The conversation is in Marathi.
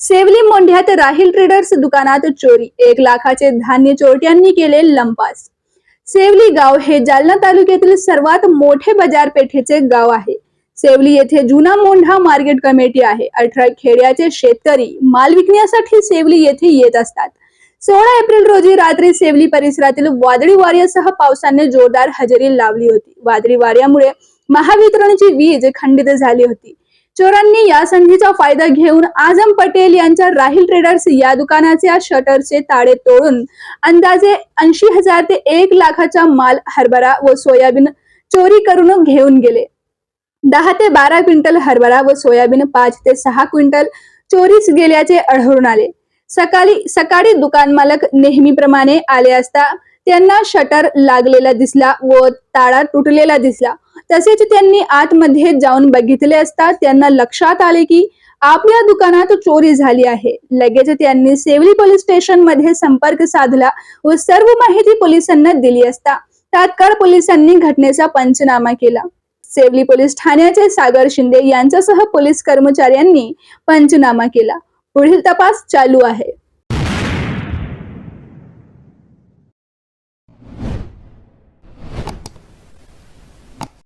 सेवली मोंढ्यात राहील ट्रेडर्स दुकानात चोरी. एक लाखाचे धान्य चोरट्यांनी केले लंपास. सेवली गाव हे जालना तालुक्यातील सर्वात मोठे बाजारपेठेचे गाव आहे. सेवली येथे जुना मोंढा मार्केट कमिटी आहे. अठरा खेड्याचे शेतकरी माल विकण्यासाठी सेवली येथे येत असतात. सोळा एप्रिल रोजी रात्री सेवली परिसरातील वादळी वाऱ्यासह पावसाने जोरदार हजेरी लावली होती. वादळी वाऱ्यामुळे महावितरणची वीज खंडित झाली होती. चोरांनी या संधीचा फायदा घेऊन आझम पटेल यांच्या राहिल ट्रेडर्स या दुकानाच्या शटरचे ताळे तोडून अंदाजे ऐंशी हजार ते एक लाखाचा माल हरभरा व सोयाबीन चोरी करून घेऊन गेले. दहा ते बारा क्विंटल हरभरा व सोयाबीन पाच ते सहा क्विंटल चोरीस गेल्याचे आढळून आले. सकाळी सकाळी दुकान मालक नेहमीप्रमाणे आले असता त्यांना शटर लागलेला दिसला व ताळा तुटलेला दिसला. तसेच त्यांनी आतमध्ये जाऊन बघितले असता त्यांना लक्षात आले की आपल्या दुकानात चोरी झाली आहे. लगेच त्यांनी सेवली पोलीस स्टेशनमध्ये संपर्क साधला व सर्व माहिती पोलिसांना दिली असता तात्काळ पोलिसांनी घटनेचा पंचनामा केला. सेवली पोलीस ठाण्याचे सागर शिंदे यांच्यासह पोलीस कर्मचाऱ्यांनी पंचनामा केला. पुढील तपास चालू आहे.